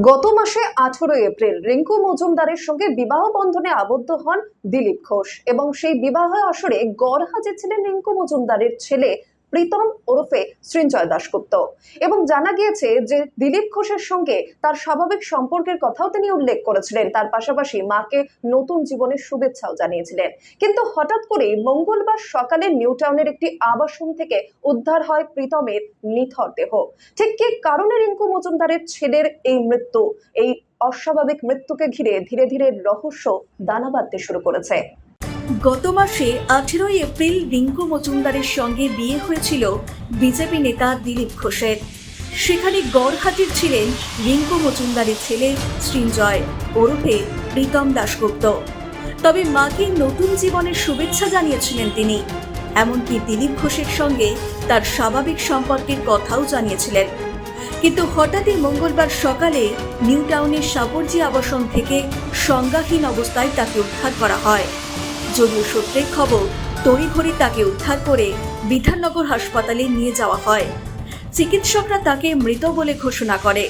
গত মাসে আঠারোই এপ্রিল রিঙ্কু মজুমদারের সঙ্গে বিবাহ বন্ধনে আবদ্ধ হন দিলীপ ঘোষ এবং সেই বিবাহ আসরে গড় হাজির ছিলেন রিঙ্কু মজুমদারের ছেলে প্রীতম ওরফে সৃঞ্জয় দাশগুপ্ত। এবং জানা গিয়েছে যে দিলীপ ঘোষের সঙ্গে তার স্বাভাবিক সম্পর্কের কথাও তিনি উল্লেখ করেছিলেন। তার পাশাপাশি মাকে নতুন জীবনের শুভেচ্ছাও জানিয়েছিলেন। কিন্তু হঠাৎ করে মঙ্গলবার সকালে নিউ টাউনের একটি আবাসন থেকে উদ্ধার হয় প্রীতমের নিথর দেহ। ঠিক কি কারণে রিঙ্কু মজুমদারের ছেলের এই মৃত্যু? এই অস্বাভাবিক মৃত্যুকে ঘিরে ধীরে ধীরে রহস্য দানা বাঁধতে শুরু করেছে। গত মাসে আঠেরোই এপ্রিল রিঙ্কু মজুমদারের সঙ্গে বিয়ে হয়েছিল বিজেপি নেতা দিলীপ ঘোষের। সেখানে গড় হাজির ছিলেন রিঙ্কু মজুমদারের ছেলে সৃঞ্জয় ওরফে প্রীতম দাশগুপ্ত। তবে মাকে নতুন জীবনের শুভেচ্ছা জানিয়েছিলেন তিনি। এমনকি দিলীপ ঘোষের সঙ্গে তার স্বাভাবিক সম্পর্কের কথাও জানিয়েছিলেন। কিন্তু হঠাৎই মঙ্গলবার সকালে নিউ টাউনের সাপরজি আবাসন থেকে সংজ্ঞাহীন অবস্থায় তাকে উদ্ধার করা হয়। যদিও সূত্রের খবর, তড়িঘড়ি তাকে উদ্ধার করে বিধাননগর হাসপাতালে নিয়ে যাওয়া হয়। চিকিৎসকরা তাকে মৃত বলে ঘোষণা করে।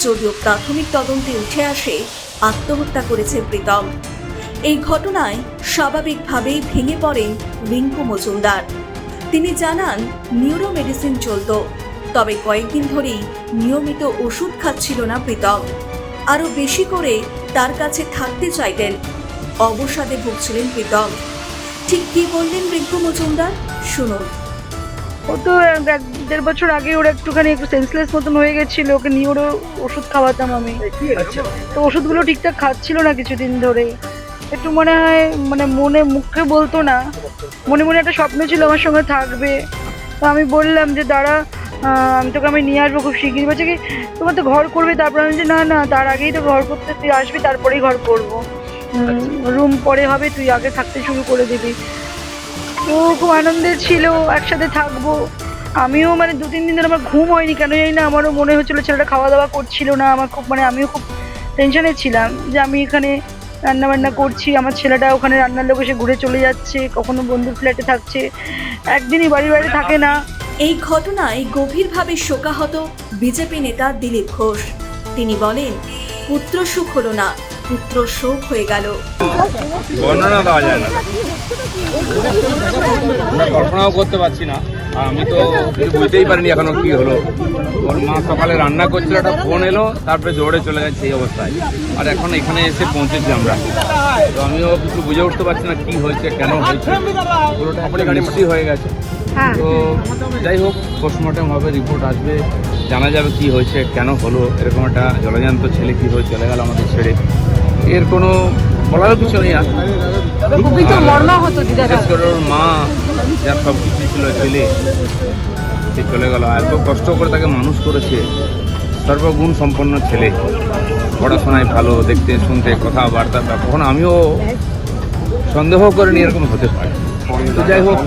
যদিও প্রাথমিক তদন্তে উঠে আসে, আত্মহত্যা করেছে প্রীতম। এই ঘটনায় স্বাভাবিকভাবেই ভেঙে পড়েন রিঙ্কু মজুমদার। তিনি জানান নিউরো মেডিসিন চলত, তবে কয়েকদিন ধরেই নিয়মিত ওষুধ খাচ্ছিল না প্রীতম। আরও বেশি করে তার কাছে থাকতে চাইতেন অবসাদে ভুগছিলেন প্রীতম ঠিক কি বললেন রিঙ্কু মজুমদার? শুনুন। ও তো এক এক দেড় বছর আগে ওরা একটুখানি একটু সেন্সলেস মতন হয়ে গেছিল ওকে নিয়ে ওরও ওষুধ খাওয়াতাম আমি। তো ওষুধগুলো ঠিকঠাক খাচ্ছিল না কিছুদিন ধরে। একটু মনে হয় মানে মনে মুখে বলতো না। মনে মনে একটা স্বপ্ন ছিল আমার সঙ্গে থাকবে। তো আমি বললাম যে দাঁড়া আমি তোকে আমি নিয়ে আসব খুব শিগগিরই। বলছে কি তোমার তো ঘর করবে। তারপর আমি বলছি, না না তার আগেই তো ঘর করতে তুই আসবি তারপরেই ঘর করব। রুম পরে হবে তুই আগে থাকতে শুরু করে দিবি। তো খুব আনন্দের ছিল একসাথে থাকব। আমিও মানে দু তিন দিন ধরে আমার ঘুম হয়নি কেন জানি না আমারও মনে হচ্ছিল ছেলেটা খাওয়া দাওয়া করছিল না আমার খুব মানে আমিও খুব টেনশনে ছিলাম যে আমি এখানে রান্না বান্না করছি আমার ছেলেটা ওখানে রান্নার লোক এসে ঘুরে চলে যাচ্ছে কখনো বন্ধুর ফ্ল্যাটে থাকছে। একদিনই বাড়ি বাড়ি থাকে না। এই ঘটনায় গভীরভাবে শোকাহত বিজেপি নেতা দিলীপ ঘোষ। তিনি বলেন পুত্র সুখ হলো না পুত্র শোক হয়ে গেল। বর্ণনা দেওয়া যায় না। আমরা কল্পনাও করতে পারছি না। আর আমি তো বুঝতেই পারিনি এখনও কি হলো। ওর মা সকালে রান্না করছিল একটা ফোন এলো তারপরে জোরে চলে গেছে এই অবস্থায়। আর এখন এখানে এসে পৌঁছেছি আমরা। তো আমিও কিছু বুঝে উঠতে পারছি না কি হয়েছে কেন হয়েছে। পুরোটা আপনি গাড়ি হয়ে গেছে। তো যাই হোক পোস্টমর্টম হবে রিপোর্ট আসবে। জানা যাবে কি হয়েছে কেন হলো এরকম একটা জলজান্ত ছেলে কি হয়ে চলে গেল আমাদের ছেড়ে। এর কোনো বলারও কিছু নেই আর। বিশেষ করে ওর মা যার সব কিছু ছিল ছেলে সে চলে গেল। এত কষ্ট করে তাকে মানুষ করেছে সর্বগুণ সম্পন্ন ছেলে। পড়াশোনায় ভালো দেখতে শুনতে কথাবার্তা বা কখনো আমিও সন্দেহ করিনি এরকম হতে পারে। তো যাই হোক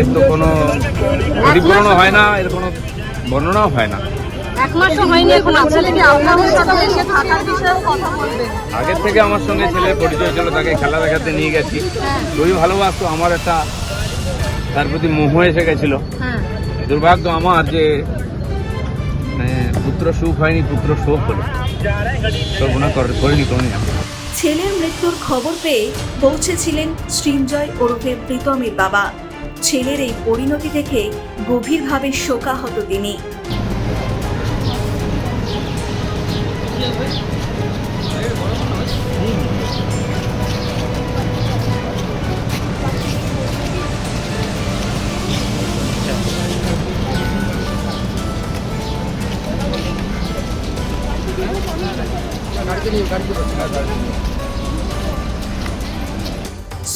এর তো কোনো পরিপূর্ণ হয় না এর কোনো বর্ণনাও হয় না। এক মাসও হয়নি এখন। আপনাদের কি আপনাদের সাথে এসে থাকার বিষয়েও কথা বলবেন আগের থেকে আমার সঙ্গে ছেলের পরিচয় ছিল তাকে খেলা দেখাতে নিয়ে গেছি। খুবই ভালোবাসতো আমার একটা তার প্রতি মোহ এসে গেছিল। হ্যাঁ। দুর্ভাগ্য আমার যে মানে পুত্র সুখ হয়নি পুত্র শোক হলো। কল্পনা কর- করিনি। ছেলের মৃত্যুর খবর পেয়ে পৌঁছেছিলেন সৃঞ্জয় ওরফে প্রীতমের বাবা। ছেলের এই পরিণতি দেখে গভীরভাবে শোকাহত তিনি।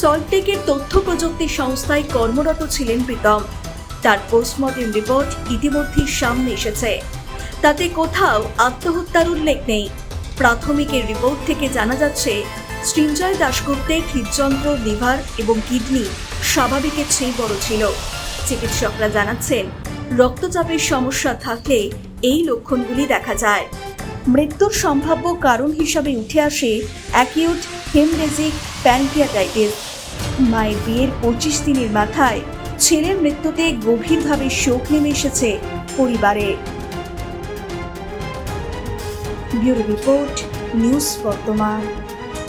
সল্টটেকের তথ্য প্রযুক্তি সংস্থায় কর্মরত ছিলেন প্রীতম। তার পোস্টমর্টেম রিপোর্ট ইতিমধ্যেই সামনে এসেছে। তাতে কোথাও আত্মহত্যার উল্লেখ নেই। প্রাথমিকের রিপোর্ট থেকে জানা যাচ্ছে, সৃঞ্জয় দাশগুপ্তের হৃদযন্ত্র, লিভার এবং কিডনি স্বাভাবিকের চেয়ে বড় ছিল। চিকিৎসকরা জানাচ্ছেন, রক্তচাপের সমস্যা থাকলে এই লক্ষণগুলি দেখা যায়। মৃত্যুর সম্ভাব্য কারণ হিসাবে উঠে আসে অ্যাকিউট হেমরেজিক প্যানক্রিয়াটাইটিস মায়ের বিয়ের পঁচিশ দিনের মাথায় ছেলের মৃত্যুতে গভীরভাবে শোক নেমে এসেছে পরিবারে। ব্যুরো রিপোর্ট, নিউজ বর্তমান।